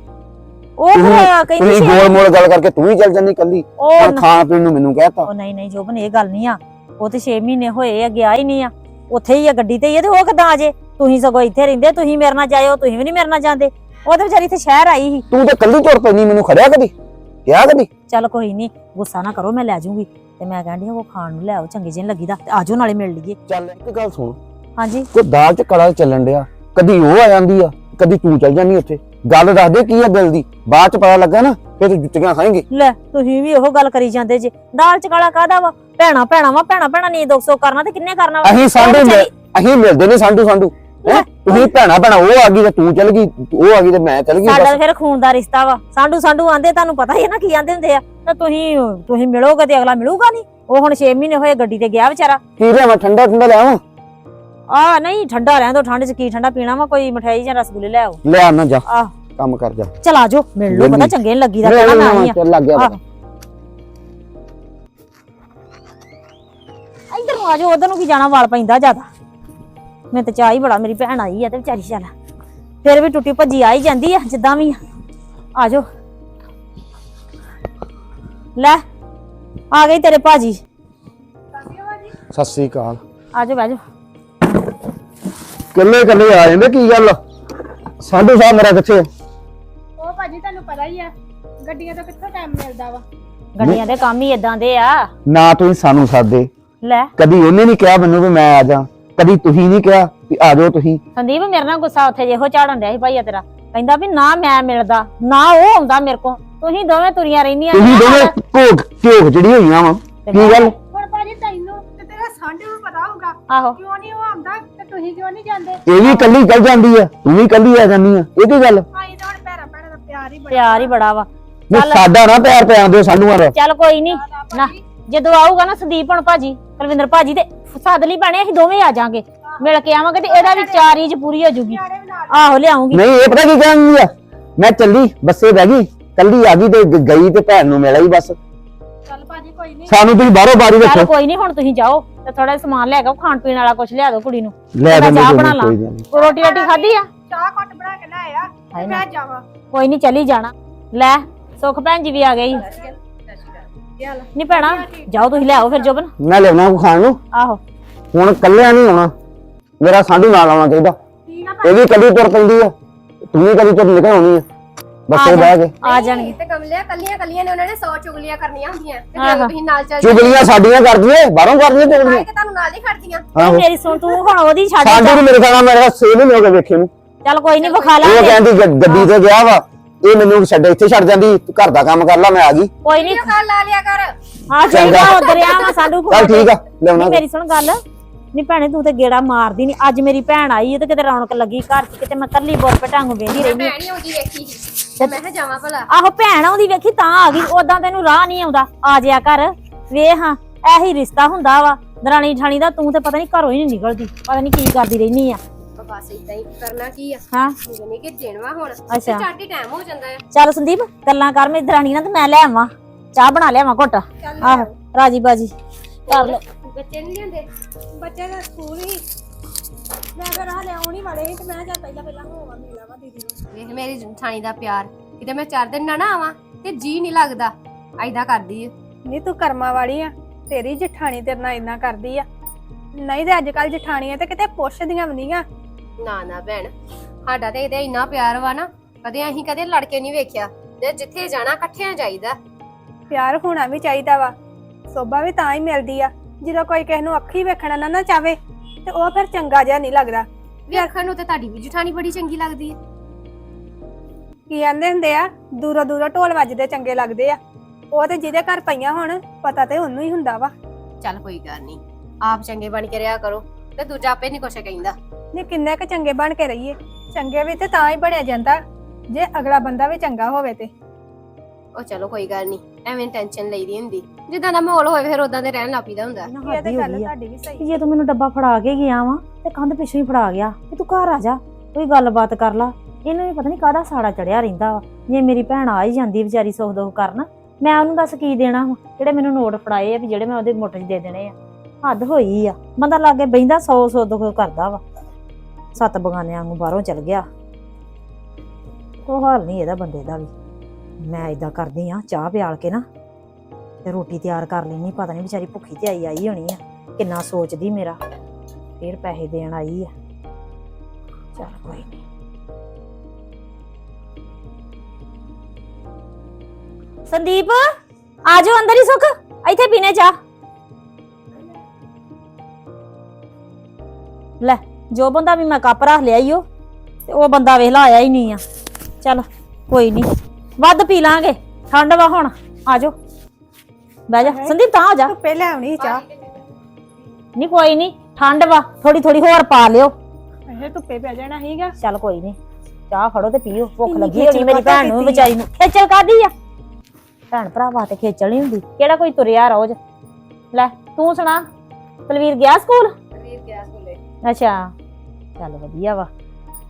ਉਹ ਫਿਰ ਕਹਿੰਦੀ ਤੁਸੀਂ ਸੀ ਗੋਲ ਮੋਲ ਗੱਲ ਕਰਕੇ ਤੂੰ ਹੀ ਚੱਲ ਜਾਂਦੀ ਕੱਲੀ ਉਹ ਹੁਣ ਖਾਣ ਪੀਣ ਨੂੰ ਮੈਨੂੰ ਕਹਿਤਾ। ਉਹ ਨਹੀਂ ਨਹੀਂ ਜੋਬਨ ਇਹ ਗੱਲ ਨਹੀਂ ਆ। ਉਹ ਤੇ 6 ਮਹੀਨੇ ਹੋਏ ਆ ਗਿਆ ਹੀ ਨਹੀਂ ਆ। ਉੱਥੇ ਹੀ ਆ ਗੱਡੀ ਤੇ ਹੀ ਆ ਤੇ ਉਹ ਕਿੱਦਾਂ ਆ ਜੇ? ਤੁਸੀਂ ਸਗੋਂ ਇੱਥੇ ਰਹਿੰਦੇ ਤੁਸੀਂ ਮੇਰੇ ਨਾਲ ਜਾਇਓ ਤੁਸੀਂ ਵੀ ਨਹੀਂ ਮੇਰੇ ਨਾਲ ਜਾਂਦੇ। ਉਹ ਤੇ ਵਿਚਾਰੀ ਇੱਥੇ ਸ਼ਹਿਰ ਆਈ ਸੀ। ਤੂੰ ਤੇ ਕੱਲੀ ਤੁਰ ਪੈਣੀ ਮੈਨੂੰ ਖੜਿਆ ਕਦੀ? ਕਿਹਾ ਕਦੀ? ਚੱਲ ਕੋਈ ਨਹੀਂ ਗੁੱਸਾ ਨਾ ਕਰੋ ਮੈਂ ਲੈ ਜਾਊਂਗੀ। ਤੇ ਮੈਂ ਕਹਿੰਦੀ ਉਹ ਖਾਣ ਨੂੰ ਲੈ ਆਓ ਚੰਗੇ ਜਿਹੇ ਨੀ ਲੱਗੀਦਾ। ਤੇ ਆਜੋ ਨਾਲੇ ਮਿਲ ਲਈਏ। ਚੱਲ ਇੱਕ ਗੱਲ ਸੁਣ। ਹਾਂਜੀ। ਕੋਈ ਦਾਲ ਚ ਕੜਾ ਚੱਲਣ ਡਿਆ। ਕਦੀ ਉਹ ਆ ਜਾਂਦੀ ਆ ਕਦੀ ਤੂੰ ਚੱਲ ਜਾਂਦੀ ਉੱਥੇ। ਗੱਲ ਦੱਸ ਦੇ ਕੀ ਆ ਦਿਲ ਦੀ। ਬਾਅਦ ਚ ਪਤਾ ਲੱਗਾ ਨਾ ਫਿਰ ਤੂੰ ਜੁੱਤੀਆਂ ਖਾਏਂਗੀ। ਲੈ ਤੁਸੀਂ ਵੀ ਉਹ ਗੱਲ ਕਰੀ ਜਾਂਦੇ ਜੇ। ਦਾਲ ਚ ਕਾਲਾ ਕਾਦਾ ਵਾ? ਭੈਣਾ ਭੈਣਾ ਵਾ ਭੈਣਾ ਭੈਣਾ ਨਹੀਂ 200 ਕਰਨਾ ਤੇ ਕਿੰਨੇ ਕਰਨਾ ਵਾ? ਅਸੀਂ ਸਾਡੂ ਅਸੀਂ ਮਿਲਦੇ ਨੇ ਸਾਡੂ ਸਾਡੂ ਹੈਂ? ਤੁਸੀਂ ਭੈਣਾ ਭੈਣਾ ਉਹ ਆ ਗਈ ਤੇ ਤੂੰ ਚੱਲ ਗਈ ਉਹ ਆ ਗਈ ਤੇ ਮੈਂ ਚੱਲ ਗਈ ਸਾਡਾ ਬਸ। ਤਾਂ ਫਿਰ ਖੂਨ ਦਾ ਰਿਸ਼ਤਾ ਵਾ। ਸਾਡੂ ਸਾਡੂ ਆਂਦੇ ਤੁਹਾਨੂੰ ਪਤਾ ਹੀ ਹੈ ਨਾ ਕੀ ਆਂਦੇ ਹੁੰਦੇ ਆ। ਤਾਂ ਤੁਸੀਂ ਤੁਸੀਂ ਮਿਲੋਗੇ ਤੇ ਅਗਲਾ ਮਿਲੂਗਾ ਨਹੀਂ? ਉਹ ਹੁਣ 6 ਮਹੀਨੇ ਹੋਏ ਗੱਡੀ ਤੇ ਗਿਆ ਵਿਚਾਰਾ। ਕੀ ਲਿਆਵਾਂ ਠੰਡਾ ਠੰਡਾ ਲਿਆਵਾਂ ਆ ਨਹੀਂ ਠੰਡਾ ਰਹਿਣ ਦੋ ਠੰਡ ਚ ਕੀ ਠੰਡਾ ਪੀਣਾ ਵਾ ਕੋਈ ਮਠਿਆਈ ਜਾਂ ਰਸਗੁੱਲੇ ਲੈ ਆਓ। ਲੈ ਆਣਾ ਜਾ ਆਹ। ਕੰਮ ਕਰ ਜਾ। ਚਲ ਆਜੋ ਮਿਲ ਲਓ ਪਤਾ। ਚੰਗੇ ਨੀ ਲੱਗੀ ਦਾ ਕਹਿਣਾ ਆਵਾਂ, ਆਈ ਆ। ਚੱਲ ਲੱਗ ਗਿਆ ਆਹ। ਇੱਧਰ ਨੂੰ ਆਜੋ ਉਧਰ ਨੂੰ ਕੀ ਜਾਣਾ ਵਾਲ ਪੈਂਦਾ ਜ਼ਿਆਦਾ। ਮੈਂ ਤੇ ਚਾਹ ਹੀ ਬੜਾ ਮੇਰੀ ਭੈਣ ਆਈ ਆ ਤੇ ਵਿਚਾਰੀ ਚੱਲ। ਫਿਰ ਵੀ ਟੁੱਟੀ ਭੱਜੀ ਆ ਹੀ ਜਾਂਦੀ ਆ ਜਿੱਦਾਂ ਵੀ ਆ। ਆਜੋ ਲੈ ਆ ਗਈ ਤੇਰੇ ਭਾਜੀ। ਸਤਿ ਸ੍ਰੀ ਅਕਾਲ। ਆਜੋ ਬਹਿ ਜਾਓ। ਕੱਲੇ ਕੱਲੇ ਆ ਜਾਂਦੇ ਕੀ ਗੱਲ ਸਾਡੂ ਸਾਹਿਬ ਮੇਰਾ ਕਿੱਥੇ ਉਹ ਭਾਜੀ ਤੁਹਾਨੂੰ ਪਤਾ ਹੀ ਆ ਗੱਡੀਆਂ ਤੋਂ ਕਿੱਥੋਂ ਟਾਈਮ ਮਿਲਦਾ ਵਾ? ਗੱਡੀਆਂ ਦੇ ਕੰਮ ਹੀ ਇਦਾਂ ਦੇ ਆ। ਨਾ ਤੁਸੀਂ ਸਾਨੂੰ ਸਾਦੇ। ਲੈ। ਕਦੀ ਉਹਨੇ ਨਹੀਂ ਕਿਹਾ ਮੈਨੂੰ ਵੀ ਮੈਂ ਆ ਜਾ। ਕਦੀ ਤੁਸੀਂ ਨਹੀਂ ਕਿਹਾ ਵੀ ਆ ਜਾਓ ਤੁਸੀਂ। ਸੰਦੀਪ ਮੇਰੇ ਨਾਲ ਗੁੱਸਾ ਉੱਥੇ ਜਿਹੋ ਝਾੜਨ ਡਿਆ ਸੀ ਭਾਈਆ ਤੇਰਾ। ਕਹਿੰਦਾ ਵੀ ਨਾ ਮੈਂ ਮਿਲਦਾ ਨਾ ਉਹ ਆਉਂਦਾ ਮੇਰੇ ਕੋਲ। ਤੁਸੀਂ ਦੋਵੇਂ ਤੁਰੀਆਂ ਰਹਿੰਦੀਆਂ ਤੁਸੀਂ ਦੋਵੇਂ ਭੋਗ ਢੋਗ ਜਿਹੜੀ ਹੋਈਆਂ ਵਾ। ਕੀ ਗੱਲ? ਹੁਣ ਭਾਜੀ ਤੈਨੂੰ ਤੇ ਤੇਰਾ ਸਾਂਢੇ ਨੂੰ ਪਤਾ ਹੋਊਗਾ। ਆਹੋ। ਕਿਉਂ ਨਹੀਂ ਉਹ ਆਉਂਦਾ? ਤੁਸੀਂ ਕਿਉਂ ਨਹੀਂ ਜਾਂਦੇ? ਇਹ ਵੀ ਕੱਲੀ ਚੱਲ ਜਾਂਦੀ ਆ ਤੂੰ ਵੀ ਕੱਲੀ ਆ ਜਾਂਦੀ ਆ ਇਹ ਕੀ ਗੱਲ? ਆਈ ਤਾਂ ਹੁਣ ਭੈਣਾ ਭੈਣਾ ਦਾ ਪਿਆਰ ਹੀ ਬੜਾ ਪਿਆਰ ਹੀ ਬੜਾ ਵਾ। ਨਹੀਂ ਚੱਲ। ਸਾਡਾ ਨਾ ਪਿਆਰ ਪਿਆਰ ਦਿਓ ਸਾਨੂੰ ਆ ਚੱਲ ਕੋਈ ਨਹੀਂ ਨਾ। ਜਦੋਂ ਆਊਗਾ ਨਾ ਸੰਦੀਪ ਹੁਣ ਭਾਜੀ ਕੁਲਵਿੰਦਰ ਭਾਜੀ ਤੇ ਸੱਦ ਲਈ ਭੈਣੇ ਅਸੀਂ ਦੋਵੇਂ ਆ ਜਾਾਂਗੇ। ਮਿਲ ਕੇ ਆਵਾਂਗੇ ਤੇ ਇਹਦਾ ਵੀ ਚਾਰੀਜ ਪੂਰੀ ਹੋ ਜੂਗੀ। ਨਿਆਣੇ ਵੀ ਨਾਲ। ਆਹੋ ਲਿਆਉਂਗੀ। ਨਹੀਂ ਇਹ ਪਤਾ ਕੀ ਕਹਿੰਦੀ ਆ? ਮੈਂ ਚੱਲੀ ਬੱਸੇ ਬਹਿ ਗਈ ਕੱਲੀ ਆ ਗਈ ਤੇ ਗ- ਗਈ ਤੇ ਭੈਣ ਨੂੰ ਮਿਲ ਆਈ ਬਸ। ਕੋਈ ਨਹੀਂ ਸਾਨੂੰ ਤੁਸੀਂ ਬਾਹਰੋਂ ਬਾਰੀ ਚੱਲ ਰੱਖੋ। ਕੋਈ ਨਹੀਂ ਹੁਣ ਤੁਸੀਂ ਜਾਓ। ਤੇ ਥੋੜਾ ਸਮਾਨ ਲੈ ਕੇ ਆਓ, ਖਾਣ ਪੀਣ ਵਾਲਾ ਕੁਝ ਲਿਆ ਦਿਓ ਕੁੜੀ ਨੂੰ। ਲੈ ਮੈਂ ਦਿੰਦੇ ਚਾਹ ਕੋਈ ਬਣਾ ਨੀ, ਲਾਂ। ਕੋਈ ਗੱਲ ਨੀ। ਉਹ ਰੋਟੀ ਰਾਟੀ ਖਾਧੀ ਆ? ਚਾਹ ਘੱਟ ਬਣਾ ਕੇ ਲੈ ਆ ਤੇ। ਮੈਂ ਜਾਵਾਂ। ਕੋਈ ਨਹੀਂ ਚਲੀ ਜਾਣਾ। ਲੈ ਸੁਖ ਭੈਣ ਜੀ ਵੀ ਆ ਗਈ। ਚੱਲ ਨਹੀਂ ਭੈਣਾ ਜਾਓ ਤੁਸੀਂ ਲਿਆਓ ਫਿਰ ਜੋਬਨ। ਮੈਂ ਲਿਆਉਣਾ ਕੋ ਖਾਣ ਨੂੰ। ਆਹੋ। ਹੁਣ ਕੱਲਿਆਂ ਨਹੀਂ ਆਉਣਾ। ਮੇਰਾ ਸਾਡੂ ਨਾਲ ਆਉਣਾ ਚਾਹੀਦਾ। ਇਹ ਵੀ ਕਦੀ ਤੁਰ ਪੈਂਦੀ ਆ। ਤੂੰ ਵੀ ਕਦੀ ਤੁਰ ਨਿਕਲ ਆਉਣੀ ਆ। ਬੱਸੇ ਬਹਿ ਕੇ ਆ ਜਾਣਗੇ। ਤੇ ਕਮਲਿਆ ਕੱਲੀਆਂ ਕੱਲੀਆਂ ਨੇ ਉਹਨਾਂ ਨੇ 100 ਚੁਗਲੀਆਂ ਕਰਨੀਆਂ ਹੁੰਦੀਆਂ। ਤੇ। ਜੇ ਤੁਸੀਂ ਨਾਲ ਚੱਲ ਜਾਓ। ਚੁਗਲੀਆਂ ਸਾਡੀਆਂ ਕਰਦੀਆਂ ਬਾਹਰੋਂ ਕਰਦੀਆਂ ਚੁਗਲੀਆਂ। ਕਿ ਤੁਹਾਨੂੰ ਨਾਲ ਹੀ ਖੜਦੀਆਂ। ਆਹੋ। ਮੇਰੀ ਸੁਣ ਤੂੰ ਹੁਣ ਉਹਦੀ ਛੱਡ ਸਾਡੂ ਨੂੰ ਮੇਰੇ ਖਾਣਾ ਮੇਰਾ ਸੇਲ ਨਹੀਂ ਹੋ ਗਿਆ ਵੇਖੇ ਨੂੰ। ਚੱਲ ਕੋਈ ਨਹੀਂ ਵਿਖਾ ਉਹ ਲਾਂਗੇ ਕਹਿੰਦੀ ਗ- ਗੱਡੀ ਤੇ ਗਿਆ ਵਾ ਇਹ ਮੈਨੂੰ ਛੱਡ ਇੱਥੇ ਛੱਡ ਜਾਂਦੀ ਤੂੰ ਘਰ ਦਾ ਕੰਮ ਕਰ ਲੈ ਮੈਂ ਆ ਗਈ। ਕੋਈ ਨਹੀਂ ਕਾਲ ਲਾ ਲਿਆ ਕਰ। ਆ ਚਾਹੀਦਾ ਉਧਰ ਆ ਮੈਂ ਸਾਡੂ ਕੋਲ ਚੱਲ ਠੀਕ ਆ ਲਿਆਉਣਾ ਨਹੀਂ ਮੇਰੀ ਸੁਣ ਗੱਲ। ਨਹੀਂ ਭੈਣੇ ਤੂੰ ਤੇ ਗੇੜਾ ਮਾਰਦੀ ਨਹੀਂ ਅੱਜ ਮੇਰੀ ਭੈਣ ਆਈ ਹੈ ਤੇ ਕਿਤੇ ਰੌਣਕ ਲੱਗੀ ਘਰ 'ਚ ਕਿਤੇ ਮੈਂ ਕੱਲੀ ਬੋਰ ਪਟਾਂਗ ਵੇਂਦੀ ਮੈਂ ਰਹਿੰਦੀ ਭੈਣ ਹੀ ਆਉਂਦੀ ਵੇਖੀ ਸੀ। ਤੇ ਮੈਂ ਕਿਹਾ ਜਾਵਾਂ ਭਲਾ। ਆਹੋ ਭੈਣ ਆਉਂਦੀ ਵੇਖੀ ਤਾਂ ਆ ਗਈ ਉਦਾਂ ਤੈਨੂੰ ਰਾਹ ਨਹੀਂ ਆਉਂਦਾ। ਆ ਜਿਆ ਕਰ ਵੇ ਹਾਂ ਇਹੀ ਰਿਸ਼ਤਾ ਹੁੰਦਾ ਵਾ। ਦਰਾਣੀ ਠਾਣੀ ਦਾ ਤੂੰ ਤੇ ਪਤਾ ਨਹੀਂ ਘਰੋਂ ਹੀ ਨਹੀਂ ਨਿਕਲਦੀ ਪਤਾ ਨਹੀਂ ਕੀ ਕਰਦੀ ਰਹਿਨੀ ਆ। ਬਸ ਇਦਾਂ ਹੀ ਕਰਨਾ ਕੀ ਆ? ਹਾਂ। ਨਹੀਂ ਕਿ ਦੇਣਵਾ ਹੁਣ ਅੱਛਾ। ਤੇ ਝੱਟ ਹੀ ਟਾਈਮ ਹੋ ਜਾਂਦਾ ਹੈ ਚੱਲ ਸੰਦੀਪ ਗੱਲਾਂ ਕਰ ਮੇਰੀ ਦਰਾਣੀ ਨਾਲ ਤੇ ਮੈਂ ਲੈ ਆਵਾਂ। ਚਾਹ ਬਣਾ ਲਿਆਵਾਂ ਘੁੱਟ। ਆਹੋ ਰਾਜੀ ਬਾਜੀ। ਕਰ ਲੈ ਬੱਚੇ ਨਹੀਂ ਲਿਆਂਦੇ? ਬੱਚੇ ਦਾ ਸਕੂਲ ਹੀ। ਮੈਂ ਫਿਰ ਆ ਲਿਆਉਣੀ ਵਾਲੇ ਸੀ ਤੇ ਮੈਂ ਜਾ ਪਹਿਲਾਂ ਪਹਿਲਾਂ ਹੋਵਾਂ ਮਿਲ ਆਵਾਂ ਦੀਦੀ ਨੂੰ। ਵੇਖ ਮੇਰੀ ਠਾਣੀ ਦਾ ਪਿਆਰ ਕਿਤੇ ਮੈਂ ਚਾਰ ਦਿਨ ਨਾ ਨਾ ਆਵਾਂ ਤੇ ਜੀ ਨਹੀਂ ਲੱਗਦਾ। ਐਦਾਂ ਕਰਦੀ ਏ। ਨਹੀਂ ਤੂੰ ਕਰਮਾ ਵਾਲੀ ਆ ਤੇਰੀ ਜਠਾਣੀ ਤੇਰੇ ਨਾਲ ਇੰਨਾ ਕਰਦੀ ਆ। ਨਹੀਂ ਤੇ ਅੱਜ ਕੱਲ ਜਠਾਣੀਆਂ ਤੇ ਕਿਤੇ ਪੁੱਛਦੀਆਂ ਵੀ ਨਹੀਂਆਂ ਨਾ ਨਾ ਭੈਣ ਸਾਡਾ ਤੇ ਇਹਦੇ ਇੰਨਾ ਪਿਆਰ ਵਾ ਨਾ ਕਦੇ ਅਸੀਂ ਕਦੇ ਲੜ ਕੇ ਨਹੀਂ ਵੇਖਿਆ ਤੇ ਜਿੱਥੇ ਜਾਣਾ ਇਕੱਠਿਆਂ ਜਾਈਦਾ। ਪਿਆਰ ਹੋਣਾ ਵੀ ਚਾਹੀਦਾ ਵਾ ਸੋਭਾ ਵੀ ਤਾਂ ਹੀ ਮਿਲਦੀ ਆ ਜਦੋਂ ਕੋਈ ਕਿਸੇ ਨੂੰ ਅੱਖੀ ਵੇਖਣਾ ਨਾ ਨਾ ਚਾਵੇ। ਤੇ ਉਹ ਫਿਰ ਚੰਗਾ ਜਿਹਾ ਨਹੀਂ ਲੱਗਦਾ। ਵੇਖਣ ਨੂੰ ਤੇ ਤੁਹਾਡੀ ਵੀ ਜਠਾਣੀ ਬੜੀ ਚੰਗੀ ਲੱਗਦੀ ਹੈ। ਕੀ ਕਹਿੰਦੇ ਹੁੰਦੇ ਆ? ਦੂਰੋਂ ਦੂਰੋਂ ਢੋਲ ਵੱਜਦੇ ਚੰਗੇ ਲੱਗਦੇ ਆ। ਉਹ ਤੇ ਜਿਹਦੇ ਘਰ ਪਈਆਂ ਹੁਣ ਪਤਾ ਤੇ ਉਹਨੂੰ ਹੀ ਹੁੰਦਾ ਵਾ। ਚੱਲ ਕੋਈ ਗੱਲ ਨਹੀਂ ਆਪ ਚੰਗੇ ਬਣ ਕੇ ਰਿਹਾ ਕਰੋ ਤੇ ਦੂਜਾ ਆਪੇ ਨਹੀਂ ਕੁਛ ਕਹਿੰਦਾ। ਨੇ ਕਿੰਨੇ ਕ ਚੰਗੇ ਬਣ ਕੇ ਰਹੀਏ। ਚੰਗੇ ਵੀ ਤੇ ਤਾਂ ਹੀ ਬਣਿਆ ਜਾਂਦਾ ਜੇ ਅਗਲਾ ਬੰਦਾ ਵੀ ਚੰਗਾ ਹੋਵੇ ਤੇ। ਉਹ ਚਲੋ ਕੋਈ ਗੱਲ ਨਹੀਂ ਐਵੇਂ ਟੈਨਸ਼ਨ ਲਈਦੀ ਹੁੰਦੀ। ਜਿੱਦਾਂ ਦਾ ਮਾਹੌਲ ਹੋਵੇ ਫਿਰ ਉਦਾਂ ਦੇ ਰਹਿਣ ਲੱਗ ਪਈਦਾ ਹੁੰਦਾ। ਇਹ ਤੇ ਗੱਲ ਤੁਹਾਡੀ ਵੀ ਸਹੀ। ਜੇ ਤੂੰ ਮੈਨੂੰ ਡੱਬਾ ਫੜਾ ਕੇ ਗਿਆ ਵਾ ਤੇ ਕੰਧ ਪਿੱਛੋਂ ਹੀ ਫੜਾ ਗਿਆ ਕਿ ਤੂੰ ਘਰ ਆ ਜਾ ਕੋਈ ਗੱਲਬਾਤ ਕਰ ਲਾ। ਇਹਨੂੰ ਵੀ ਪਤਾ ਨਹੀਂ ਕਾਹਦਾ ਸਾੜਾ ਚੜਿਆ ਰਹਿੰਦਾ ਵਾ। ਜੇ ਮੇਰੀ ਭੈਣ ਆ ਹੀ ਜਾਂਦੀ ਵਿਚਾਰੀ ਸੁੱਖ ਦੁੱਖ ਕਰਨ ਮੈਂ ਉਹਨੂੰ ਦੱਸ ਕੀ ਦੇਣਾ ਵਾ? ਜਿਹੜੇ ਮੈਨੂੰ ਨੋਟ ਫੜਾਏ ਆ ਵੀ ਜਿਹੜੇ ਮੈਂ ਉਹਦੇ ਮੋਟਰ 'ਚ ਦੇ ਦੇਣੇ ਆ। ਹੱਦ ਹੋਈ ਆ। ਬੰਦਾ ਲਾਗੇ ਬਹਿੰਦਾ ਸੌ ਸੌ ਦੁੱਖ ਕਰਦਾ ਵਾ। ਸੱਤ ਬਗਾਨਿਆਂ ਨੂੰ ਬਾਹਰੋਂ ਚਲ ਗਿਆ। ਉਹ ਹਾਲ ਨਹੀਂ ਇਹਦਾ ਬੰਦੇ ਦਾ ਵੀ। ਮੈਂ ਇਦਾਂ ਕਰਦੀ ਆ, ਚਾਹ ਪਿਆਲ ਕੇ ਨਾ, ਤੇ ਰੋਟੀ ਤਿਆਰ ਕਰ ਲੈਣੀ ਪਤਾ ਨਹੀਂ ਵਿਚਾਰੀ ਭੁੱਖੀ ਤੇ ਆਈ ਆਈ ਹੋਣੀ ਆ, ਕਿੰਨਾ ਸੋਚਦੀ ਮੇਰਾ, ਫੇਰ ਪੈਸੇ ਦੇਣ ਆਈ ਆ। ਚਲ ਕੋਈ ਨਹੀਂ ਸੰਦੀਪ ਆ ਜਾਓ ਅੰਦਰ ਹੀ ਸੁੱਖ, ਇੱਥੇ ਪੀਣੇ ਚਾਹ। ਲੈ, ਜੋ ਬੰਦਾ ਵੀ ਮੈਂ ਕੱਪ ਰੱਖ ਲਿਆ ਈ ਓ, ਤੇ ਉਹ ਬੰਦਾ ਵੇਖ ਲਾ ਆਇਆ ਹੀ ਨਹੀਂ ਆ। ਚਲ, ਕੋਈ ਨਹੀਂ ਵੱਧ ਪੀ ਲਾਂਗੇ। ਠੰਡ ਵਾ ਹੁਣ। ਆ ਜਾਓ ਬਹਿ ਜਾ। ਸੰਦੀਪ ਤਾਂ ਆ ਜਾ। ਧੁੱਪੇ ਲੈ ਆਉਣੀ ਸੀ ਚਾਹ। ਨਹੀਂ ਕੋਈ ਨਹੀਂ। ਠੰਡ ਵਾ। ਥੋੜੀ ਥੋੜੀ ਹੋਰ ਪਾ ਲਿਓ। ਇਹ ਧੁੱਪੇ ਪੈ ਜਾਣਾ ਸੀਗਾ। ਚੱਲ ਕੋਈ ਨਹੀਂ। ਚਾਹ ਫੜੋ ਤੇ ਪੀਓ। ਭੁੱਖ ਲੱਗੀ ਹੋਣੀ ਮੇਰੀ ਭੈਣ ਨੂੰ ਵਿਚਾਰੀ ਨੂੰ। ਖੇਚਲ ਕਾਦੀ ਆ? ਭੈਣ ਭਰਾਵਾਂ ਤੇ ਖੇਚਲ ਨਹੀਂ ਹੁੰਦੀ। ਕਿਹੜਾ ਕੋਈ ਤੁਰਿਆ ਰੋਜ਼? ਲੈ ਤੂੰ ਸੁਣਾ। ਤਲਵੀਰ ਗਿਆ ਸਕੂਲ? ਵੀਰ ਗਿਆ ਸਕੂਲੇ। ਅੱਛਾ। ਚੱਲ ਵਧੀਆ ਵਾ।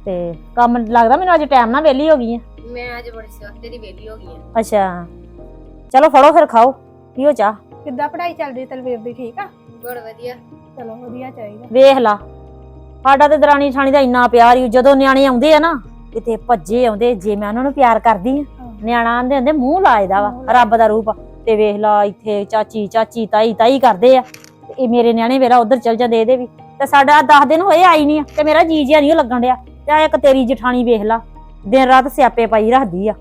ਤੇ ਕੰਮ ਲੱਗਦਾ ਮੈਨੂੰ ਅੱਜ ਟਾਈਮ ਨਾਲ ਵਿਹਲੀ ਹੋ ਗਈ ਆ। ਮੈਂ ਅੱਜ ਬੜੀ ਸਵਖਤੇ ਦੀ ਵੇਲੀ ਹੋ ਗਈ ਆ। ਅੱਛਾ। ਚਲੋ ਫੜੋ ਫਿਰ ਖਾਓ ਪੀਓ ਚਾਹ। ਕਿੱਦਾਂ ਪੜ੍ਹਾਈ ਚੱਲਦੀ ਤਲਵੀਰ ਦੀ ਠੀਕ ਆ? ਬੜ ਵਧੀਆ। ਚਲੋ ਵਧੀਆ ਚਾਹੀਦਾ। ਵੇਖ ਲਾ ਸਾਡਾ ਤੇ ਦਰਾਣੀ ਛਾਣੀ ਦਾ ਇੰਨਾ ਪਿਆਰ ਹੀ ਜਦੋਂ ਨਿਆਣੇ ਆਉਂਦੇ ਆ ਨਾ ਕਿਤੇ ਭੱਜੇ ਆਉਂਦੇ ਜੇ ਮੈਂ ਉਹਨਾਂ ਨੂੰ ਪਿਆਰ ਕਰਦੀ ਆ। ਨਿਆਣਾ ਆਂਦੇ ਹੁੰਦੇ ਮੂੰਹ ਲਾਇਦਾ ਵਾ ਰੱਬ ਦਾ ਰੂਪ ਤੇ ਵੇਖ ਲਾ ਇੱਥੇ ਚਾਚੀ ਚਾਚੀ ਤਾਈ ਤਾਈ ਕਰਦੇ ਆ ਤੇ ਇਹ ਮੇਰੇ ਨਿਆਣੇ ਵੇਰਾ ਉਧਰ ਚਲ ਜਾਂਦੇ ਇਹਦੇ ਵੀ। ਤੇ ਸਾਡਾ 10 ਦਿਨ ਹੋਏ ਆਈ ਨਹੀਂ ਆ ਤੇ ਮੇਰਾ ਜੀ ਜਿਆ ਨਹੀਂ ਲੱਗਣ ਡਿਆ। ਤੇ ਆਹ ਇੱਕ ਤੇਰੀ ਜਠਾਣੀ ਵੇਖ ਲਾ ਦਿਨ ਰਾਤ ਸਿਆਪੇ ਪਾਈ ਰੱਖਦੀ ਆ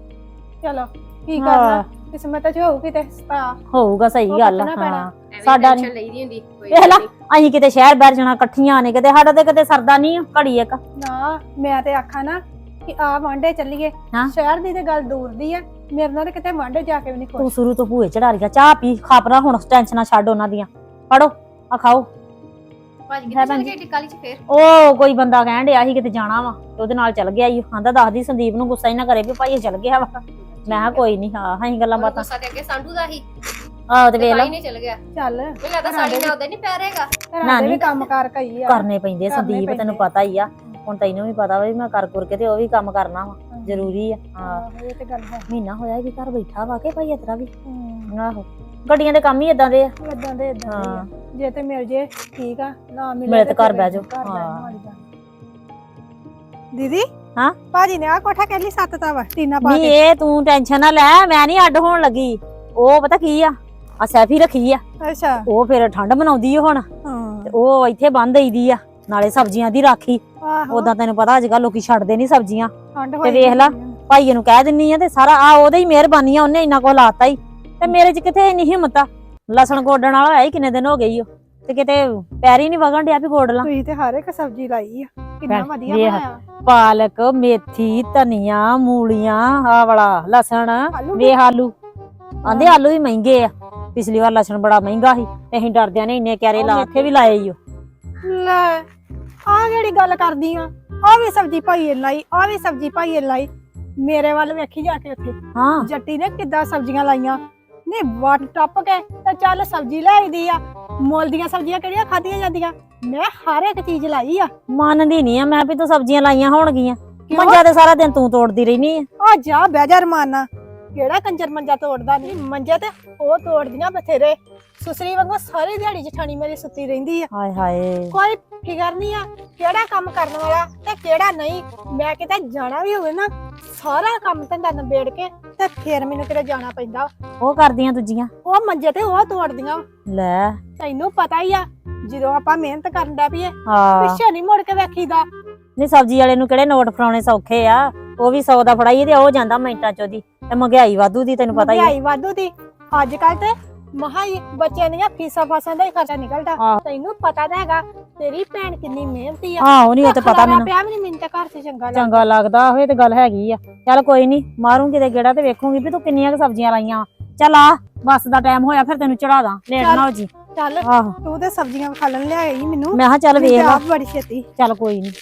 ਚਲੋ ਕੀ ਹਾਂ। ਕਰਨਾ ਕਿਸਮਤ ਚ ਹੋਊਗੀ ਤੇ ਸਤਾ ਹੋਊਗਾ ਸਹੀ ਉਹ ਗੱਲ ਆ, ਕੱਟਣਾ ਪੈਣਾ। ਹਾਂ ਸਾਡਾ ਟੈਨਸ਼ਨ ਲਈਦੀ ਹੁੰਦੀ ਕੋਈ ਵੇਖ ਲਾ। ਅਸੀਂ ਕਿਤੇ ਸ਼ਹਿਰ ਬਾਹਰ ਜਾਣਾ ਇਕੱਠੀਆਂ ਨੇ ਕਿਤੇ ਸਾਡਾ ਤੇ ਕਿਤੇ ਸਰਦਾ ਨਹੀਂ ਘੜੀ ਇੱਕ ਨਾ ਮੈਂ ਤੇ ਆਖਾਂ ਨਾ ਕਿ ਆ ਵਾਂਡੇ ਚੱਲੀਏ ਹਾਂ। ਸ਼ਹਿਰ ਦੀ ਤੇ ਗੱਲ ਦੂਰ ਦੀ ਆ ਮੇਰੇ ਨਾਲ ਤੇ ਕਿਤੇ ਵਾਂਡੇ ਜਾ ਕੇ ਵੀ ਨਹੀਂ ਤੂੰ ਖੁਸ਼ ਸ਼ੁਰੂ ਤੋਂ ਭੂਏ ਚੜਾ ਰਹੀਆ ਚਾਹ ਪੀ ਖਾਪਰਾ ਹੁਣ ਟੈਨਸ਼ਨਾਂ ਛੱਡ ਉਹਨਾਂ ਦੀਆਂ ਫੜੋ ਆ ਖਾਓ ਭਾਜੀ ਹੈ ਕਿੱਥੇ ਭੈਣ ਚਲ ਗਏ ਟਿਕਾਲੀ ਚ ਫੇਰ? ਉਹ ਕੋਈ ਬੰਦਾ ਕਹਿਣ ਡਿਆ ਸੀ ਕਿਤੇ ਜਾਣਾ ਵਾ ਤੇ ਉਹਦੇ ਨਾਲ ਚੱਲ ਗਿਆ ਈ ਆਂਦਾ ਦੱਸਦੀ ਸੰਦੀਪ ਨੂੰ ਗੁੱਸਾ ਹੀ ਨਾ ਕਰੇ ਵੀ ਭਾਈ ਇਹ ਚੱਲ ਗਿਆ ਵਾ। ਮੈਂ ਕਿਹਾ ਕੋਈ ਨਹੀਂ ਹਾਂ ਅਸੀਂ ਗੱਲਾਂ ਉਹਨੂੰ ਬਾਤਾਂ ਗੁੱਸਾ ਤੇ ਅੱਗੇ ਸੰਧੂ ਦਾ ਹੀ ਆਹ ਤੇ ਵੇਖ ਲਾ। ਭਾਈ ਨੇ ਚਲ ਗਿਆ। ਚੱਲ। ਮੈਨੂੰ ਲੱਗਦਾ ਘਰਾਂ ਸਾਡੀ ਦੇ ਨਾਲ ਉਹਦੇ ਨਹੀਂ ਪੈ ਰਹੇਗਾ ਘਰਾਂ ਨਾ ਦੇ ਵੀ ਨੀ। ਕੰਮ ਕਾਰ ਕਈ ਆ। ਕਰਨੇ ਪੈਂਦੇ ਸੰਦੀਪ ਤੈਨੂੰ। ਪਤਾ ਹੀ ਆ। ਹੁਣ ਤੈਨੂੰ ਵੀ ਪਤਾ ਵਾ ਵੀ ਮੈਂ ਕਰ ਕੁਰ ਕੇ ਤੇ ਉਹ ਵੀ ਕੰਮ ਕਰਨਾ ਵਾ। ਜ਼ਰੂਰੀ ਆ। ਹਾਂ। ਹਾਂ ਇਹ ਤੇ ਗੱਲ ਹੈ। ਮਹੀਨਾ ਹੋਇਆ ਵੀ ਘਰ ਬੈਠਾ ਵਾ ਕੇ ਭਾਈ ਇਤਰਾ ਵੀ? ਆਹੋ। ਗੱਡੀਆਂ ਦੇ ਕੰਮ ਹੀ ਇਦਾਂ ਦੇ ਆ। ਇਦਾਂ ਦੇ ਇਦਾਂ ਹਾਂ। ਜੇ ਤੇ ਮਿਲ ਜੇ ਠੀਕ ਆ। ਨਾ ਮਿਲੇ ਮਿਲੇ ਤੇ ਘਰ ਬਹਿ ਜਾਓ। ਹਾਂ। ਦੀਦੀ? ਹਾਂ? ਭਾਜੀ ਨੇ ਆ ਕੋਠਾ ਕਹਿ ਲਈ ਸੱਤ ਤਾਂ ਵਾ ਟੀਨਾ ਪਾ ਨਹੀਂ ਕੇ। ਇਹ ਤੂੰ ਟੈਨਸ਼ਨ ਨਾ ਲੈ ਮੈਂ ਨਹੀਂ ਅੱਡ ਹੋਣ ਲੱਗੀ। ਉਹ ਪਤਾ ਕੀ ਆ? ਆ ਸੈਫੀ ਰੱਖੀ ਆ। ਅੱਛਾ। ਉਹ ਫਿਰ ਠੰਡ ਮਨਾਉਂਦੀ ਆ ਹੁਣ। ਹਾਂ। ਤੇ ਉਹ ਇੱਥੇ ਬੰਦ ਦੇਈਦੀ ਆ ਨਾਲੇ ਸਬਜ਼ੀਆਂ ਦੀ ਰਾਖੀ। ਆਹੋ। ਉਦਾਂ ਤੈਨੂੰ ਪਤਾ ਅੱਜ ਕੱਲ ਲੋਕੀ ਛੱਡਦੇ ਨਹੀਂ ਸਬਜ਼ੀਆਂ। ਠੰਡ ਤੇ ਹੋਈ ਵੇਖ ਲਾ। ਭਾਈਏ ਨੂੰ ਕਹਿ ਦਿੰਨੀ ਆ ਤੇ ਸਾਰਾ ਆ ਉਹਦੇ ਹੀ ਮਿਹਰਬਾਨੀ ਆ ਉਹਨੇ ਇੰਨਾ ਕੁ ਲਾਤਾ ਹੀ ਤੇ ਮੇਰੇ 'ਚ ਕਿਥੇ ਇੰਨੀ ਹਿੰਮਤ ਆ? ਲਸਣ ਗੋਡਣ ਵਾਲਾ ਹੋਇਆ ਹੀ ਕਿੰਨੇ ਦਿਨ ਹੋ ਗਈ ਓ। ਤੇ ਕਿਤੇ ਪੈਰ ਹੀ ਨਹੀਂ ਵਗਣ ਡਿਆ ਵੀ ਗੋਡ ਲਾਂ। ਤੁਸੀਂ ਤੇ ਹਰ ਇੱਕ ਸਬਜ਼ੀ ਲਾਈ ਆ। ਕਿੰਨਾ ਭੈਣ, ਵਧੀਆ ਵੇਖ। ਬਣਾਇਆ। ਪਾਲਕ ਮੇਥੀ ਧਨੀਆ ਮੂਲੀਆਂ ਆ ਵਾਲਾ ਲਸਣ ਆਲੂ ਵੀ? ਵੇਖ ਆਲੂ। ਆਂਦੇ ਆਲੂ ਵੀ ਮਹਿੰਗੇ ਆ। ਪਿਛਲੀ ਵਾਰ ਲਸਣ ਬੜਾ ਮਹਿੰਗਾ ਸੀ ਤੇ ਅਸੀਂ ਡਰਦਿਆਂ ਨੇ ਇੰਨੇ ਕਿਆਰੇ ਲਾ ਕੇ ਵੀ ਲਾਏ ਈ ਓ। ਲੈ ਆ ਕਿਹੜੀ ਗੱਲ ਕਰਦੀ ਆ ਆ ਵੀ ਸਬਜ਼ੀ ਭਾਈਏ ਲਾਈ ਆ ਵੀ ਸਬਜ਼ੀ ਭਾਈਏ ਲਾਈ। ਮੇਰੇ ਵੱਲ ਵੇਖੀ ਜਾ ਕੇ ਉੱਥੇ। ਹਾਂ। ਜੱਟੀ ਨੇ ਕਿੱਦਾਂ ਸਬਜ਼ੀਆਂ ਲਾਈਆਂ ਨੇ ਵੱਟ ਟੱਪ ਕੇ ਤੇ ਚੱਲ ਸਬਜ਼ੀ ਲੈ ਆਈਦੀ ਆ। ਮੁੱਲ ਦੀਆਂ ਸਬਜ਼ੀਆਂ ਕਿਹੜੀਆਂ ਖਾਧੀਆਂ ਜਾਂਦੀਆਂ? ਮੈਂ ਹਰ ਇੱਕ ਚੀਜ਼ ਲਾਈ ਆ। ਮੰਨਦੀ ਨਹੀਂ ਆ ਮੈਂ ਵੀ ਤੂੰ ਸਬਜ਼ੀਆਂ ਲਾਈਆਂ ਹੋਣਗੀਆਂ। ਕਿਉਂ? ਮੰਜਾ ਤੇ ਸਾਰਾ ਦਿਨ ਤੂੰ ਤੋੜਦੀ ਰਹਿਨੀ ਆ। ਆ ਜਾ ਬਹਿ ਜਾ ਰਮਾਨਾ। ਕਿਹੜਾ ਕੰਜਰ ਮੰਜਾ ਤੋੜਦਾ? ਨਹੀਂ ਮੰਜੇ ਤੇ ਉਹ ਤੋੜਦੀਆਂ ਬਥੇਰੇ। ਸੁਸਰੀ ਵਾਂਗੂ ਸਾਰੀ ਦਿਹਾੜੀ ਜਠਾਣੀ ਮੇਰੀ ਸੁੱਤੀ ਰਹਿੰਦੀ ਆ। ਹਾਏ ਹਾਏ। ਕੋਈ ਫਿਕਰ ਨਹੀਂ ਆ ਕਿਹੜਾ ਕੰਮ ਕਰਨ ਵਾਲਾ ਤੇ ਕਿਹੜਾ ਨਹੀਂ। ਮੈਂ ਕਿਤੇ ਜਾਣਾ ਵੀ ਹੋਵੇ ਨਾ ਸਾਰਾ ਕੰਮ ਧੰਦਾ ਨਿਬੇੜ ਕੇ ਤੇ ਫਿਰ ਮੈਨੂੰ ਕਿਤੇ ਜਾਣਾ ਪੈਂਦਾ। ਉਹ ਕਰਦੀਆਂ ਦੂਜੀਆਂ। ਉਹ ਮੰਜੇ ਤੇ ਉਹ ਤੋੜਦੀਆਂ। ਲੈ। ਤੈਨੂੰ ਪਤਾ ਹੀ ਆ ਜਦੋਂ ਆਪਾਂ ਮਿਹਨਤ ਕਰਨ ਦਾ ਪਈਏ ਹਾਂ। ਪਿੱਛੇ ਨਹੀਂ ਮੁੜ ਕੇ ਵੇਖੀਦਾ। ਨਹੀਂ ਸਬਜ਼ੀ ਵਾਲੇ ਨੂੰ ਕਿਹੜੇ ਨੋਟ ਫੜਾਉਣੇ ਸੌਖੇ ਆ? ਉਹ ਵੀ 100 ਦਾ ਫੜਾਈਏ ਤੇ ਉਹ ਜਾਂਦਾ ਮਿੰਟਾਂ ਚ ਉਹਦੀ ਤੇ ਮਹਿੰਗਾਈ ਵਾਧੂ ਦੀ ਤੈਨੂੰ ਪਤਾ ਹੀ ਆ। ਮਹਿੰਗਾਈ ਵਾਧੂ ਦੀ। ਅੱਜ ਕੱਲ ਤੇ ਮਹਾ ਹੀ ਬੱਚਿਆਂ ਦੀਆਂ ਫੀਸਾਂ ਫਾਸਾਂ ਦਾ ਹੀ ਖਰਚਾ ਨਿਕਲਦਾ। ਤੈਨੂੰ ਪਤਾ ਤਾਂ ਹੈਗਾ ਤੇਰੀ ਭੈਣ ਕਿੰਨੀ ਮਿਹਨਤੀ ਆ। ਆਹੋ ਨਹੀਂ ਉਹ ਤੇ ਪਤਾ ਮੈਨੂੰ। ਪਿਆ ਵੀ ਨਹੀਂ ਮੈਨੂੰ ਤਾਂ ਘਰ 'ਚ ਚੰਗਾ ਲੱਗਦਾ। ਚੰਗਾ ਲੱਗਦਾ ਹੋਏ ਤੇ ਗੱਲ ਹੈਗੀ ਆ। ਚੱਲ ਕੋਈ ਨਹੀਂ ਮਾਰੂੰਗੀ ਤੇ ਗੇੜਾ ਤੇ ਵੇਖੂੰਗੀ ਵੀ ਤੂੰ ਕਿੰਨੀਆਂ ਕੁ ਸਬਜ਼ੀਆਂ ਲਾਈਆਂ। ਚੱਲ ਆ ਬੱਸ ਦਾ ਟਾਈਮ ਹੋਇਆ ਫਿਰ ਤੈਨੂੰ ਚੜਾ ਦਾਂ। ਲੇਟ ਨਾ ਹੋ ਜੀ। ਚੱਲ ਆਹੋ। ਤੂੰ ਤੇ ਸਬਜ਼ੀਆਂ ਖਾਲਣ ਲਿਆਈ ਮੈਨੂੰ। ਮੈਂ ਕਿਹਾ ਚੱਲ ਮੈਨੂੰ ਵੇਖ ਤਾਂ ਲਾ ਬੜੀ ਛੇਤੀ। ਚੱਲ ਕੋਈ ਨਹੀਂ